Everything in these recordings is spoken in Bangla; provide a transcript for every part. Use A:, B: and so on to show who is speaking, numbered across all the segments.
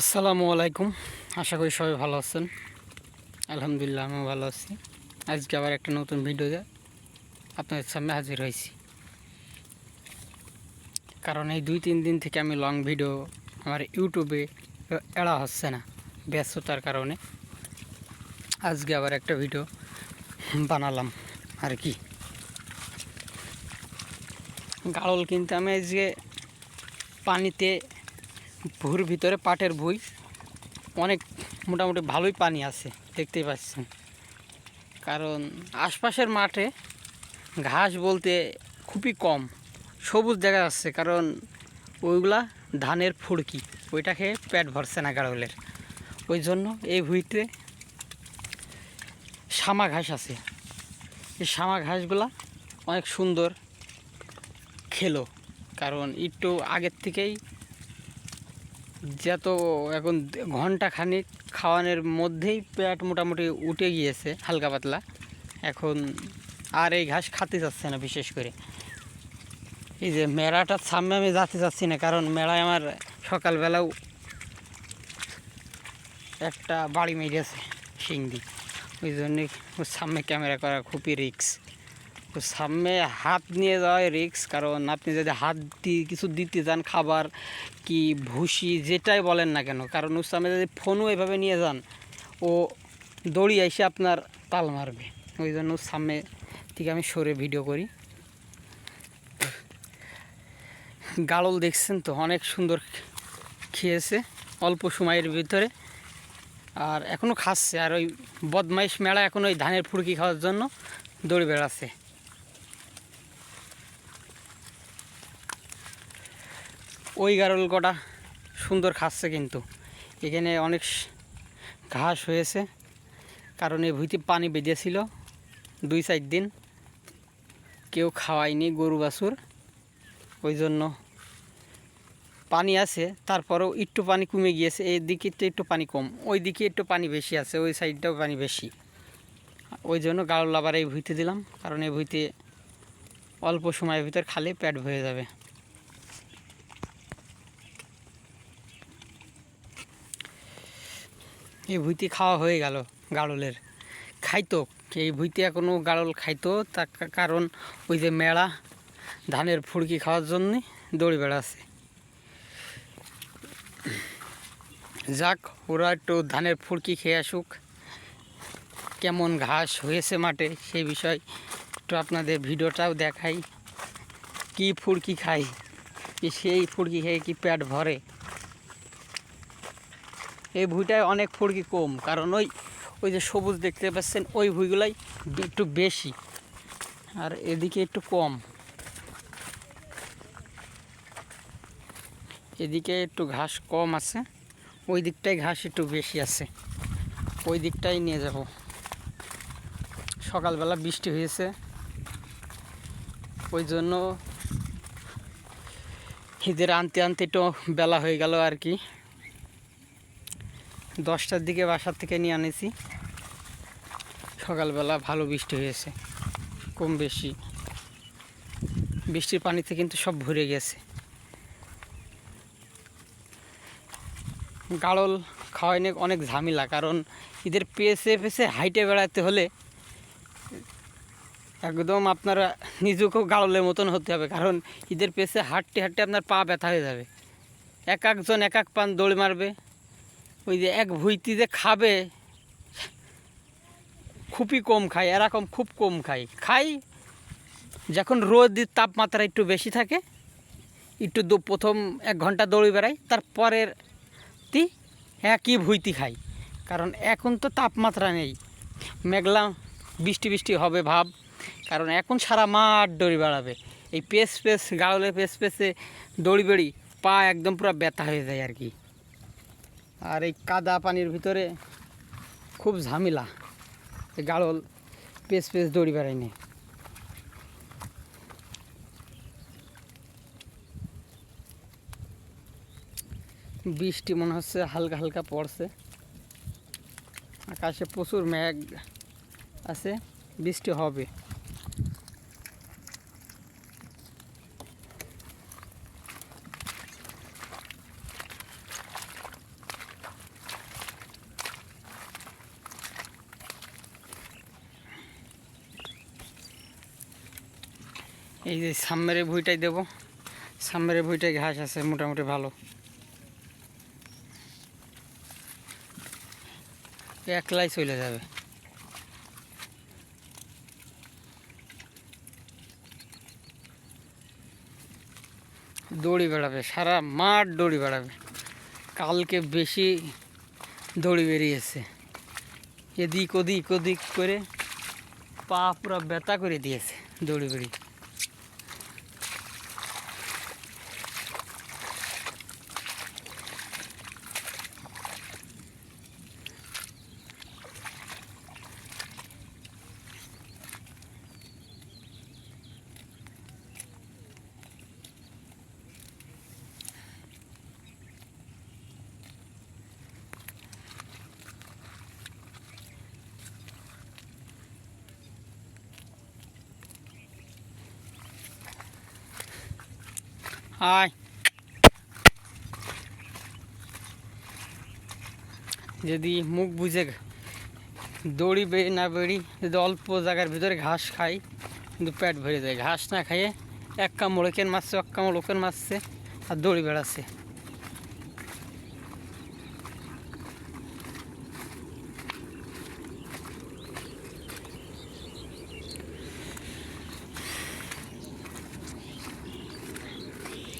A: আসসালামু আলাইকুম। আশা করি সবাই ভালো আছেন। আলহামদুলিল্লাহ, আমিও ভালো আছি। আজকে আবার একটা নতুন ভিডিওতে আপনাদের সামনে হাজির হয়েছি। কারণ এই দুই তিন দিন থেকে আমি লং ভিডিও আমার ইউটিউবে এড়া হচ্ছে না, ব্যস্ততার কারণে। আজকে আবার একটা ভিডিও বানালাম আর কি। গাড়ল কিনতে আমি আজকে পানিতে ভুর ভিতরে পাটের ভুই। অনেক মোটামুটি ভালোই পানি আছে, দেখতেই পাচ্ছেন। কারণ আশপাশের মাঠে ঘাস বলতে খুবই কম, সবুজ দেখা যাচ্ছে কারণ ওইগুলা ধানের ফুড়কি, ওইটা খেয়ে পেট ভরছে না গাড়লের। ওই জন্য এই ভুঁইতে শামা ঘাস আছে। এই শামা ঘাসগুলা অনেক সুন্দর খেলো, কারণ একটু আগের থেকেই যত এখন ঘণ্টা খানিক খাওয়ানোর মধ্যেই পেট মোটামুটি উঠে গিয়েছে, হালকা পাতলা। এখন আর এই ঘাস খাতে যাচ্ছে না বিশেষ করে। এই যে মেলাটার সামনে আমি যাতে চাচ্ছি না, কারণ মেলায় আমার সকালবেলাও একটা বাড়ি মেরেছে সিংদি। ওই জন্যে ওর সামনে ক্যামেরা করা খুবই রিক্স তো সামনে হাত নিয়ে যাওয়াই রিক্স কারণ আপনি যদি হাত দিয়ে কিছু দিতে যান, খাবার কি, ভুসি, যেটাই বলেন না কেন, কারণ সামনে যদি ফোনও এভাবে নিয়ে যান, ও দড়ি এসে আপনার তাল মারবে। ওই জন্য সামনে থেকে আমি সরে ভিডিও করি। গাড়ল দেখছেন তো, অনেক সুন্দর খেয়েছে, অল্প সময়ের ভিতরে। আর এখনও খাচ্ছে, আর ওই বদমাইশ মেলা এখন ওই ধানের ফুড়কি খাওয়ার জন্য দৌড়ে বেড়াচ্ছে। ওই গারল কটা সুন্দর খাচ্ছে কিন্তু। এখানে অনেক ঘাস হয়েছে। কারণ এই ভুঁইতে পানি বেঁধেছিল দুই চার দিন। কেউ খাওয়ায়নি গরু বাছুর। ওই জন্য পানি আছে, তারপরেও একটু পানি কমে গিয়েছে। এই দিকে তো একটু পানি কম, ওই দিকে একটু পানি বেশি আছে, ওই সাইডটাও পানি বেশি। ওই জন্য গাড়ল আবার এই ভুঁইতে দিলাম, কারণ এই ভুঁইতে অল্প সময়ের ভিতর খালে পেট ভরে যাবে। এই ভুইতে খাওয়া হয়ে গেল গাড়লের? খাইতো। এই ভুইতে এখনও গাড়ল খাইতো। তার কারণ ওই যে মেলা, ধানের ফুড়কি খাওয়ার জন্যে দৌড়ে বেড়াচ্ছে। যাক, ওরা একটু ধানের ফুড়কি খেয়ে আসুক। কেমন ঘাস হয়েছে মাঠে সেই বিষয় একটু আপনাদের ভিডিওটাও দেখাই। কি ফুড়কি খাই? সেই ফুড়কি খেয়ে কি পেট ভরে? এই ভুঁইটায় অনেক ফুড়কি কম, কারণ ওই ওই যে সবুজ দেখতে পাচ্ছেন, ওই ভুঁইগুলাই একটু বেশি, আর এদিকে একটু কম। এদিকে একটু ঘাস কম আছে, ওই দিকটায় ঘাস একটু বেশি আছে, ওই দিকটাই নিয়ে যাব। সকালবেলা বৃষ্টি হয়েছে, ওই জন্য ঈদের আনতে আনতে একটু বেলা হয়ে গেল আর কি। দশটার দিকে বাসার থেকে নিয়ে আনেছি। সকালবেলা ভালো বৃষ্টি হয়েছে, কম বেশি। বৃষ্টির পানিতে কিন্তু সব ভরে গেছে। গাড়ল খাওয়াই নিয়ে অনেক ঝামেলা, কারণ এদের পেছে পেছে হাইটে বেড়াতে হলে একদম আপনারা নিজেকেও গাড়লের মতন হতে হবে, কারণ ঈদের পেছে হাঁটতে হাঁটতে আপনার পা ব্যথা হয়ে যাবে। এক একজন এক এক পান দৌড় মারবে। ওই যে এক ভুইতি যে খাবে, খুবই কম খায়, এরকম খুব কম খায়। খাই, যখন রোদের তাপমাত্রা একটু বেশি থাকে, একটু দো- প্রথম এক ঘণ্টা দৌড়ে বেড়াই, তারপরের তি একই ভুইতি খাই। কারণ এখন তো তাপমাত্রা নেই। মেঘলা বৃষ্টি বৃষ্টি হবে ভাব। কারণ এখন সারা মাঠ দড়ি বেড়াবে। এই পেস পেস গাড়লে পেস পেসে দড়ি বেড়ি, পা একদম পুরো ব্যথা হয়ে যায় আর কি। আর এই কাদা পানির ভিতরে খুব ঝামেলা। গাড়ল পেস পেস দড়ি বেড়ায়নি। বৃষ্টি মনে হচ্ছে, হালকা হালকা পড়ছে। আকাশে প্রচুর মেঘ আছে, বৃষ্টি হবে। এই যে সামনের ভুঁইটাই দেবো। সামনের ভুঁইটায় ঘাস আছে, মোটামুটি ভালো। একলাই চলে যাবে। দড়ি বেড়াবে, সারা মাঠ দড়ি বেড়াবে। কালকে বেশি দড়ি বেরিয়েছে। এদিক ওদিক ওদিক করে পা পুরো ব্যথা করে দিয়েছে দড়ি বেড়ি আয় যদি মুখ বুঝে দড়ি বেড়ি না বেড়ি, যদি অল্প জায়গার ভিতরে ঘাস খাই, কিন্তু পেট ভরে যায়। ঘাস না খাইয়ে এক কামড় ওকেন মারছে, এক কামড় ওকেন মারছে, আর দড়ি বেড়াচ্ছে।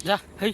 A: যা হেই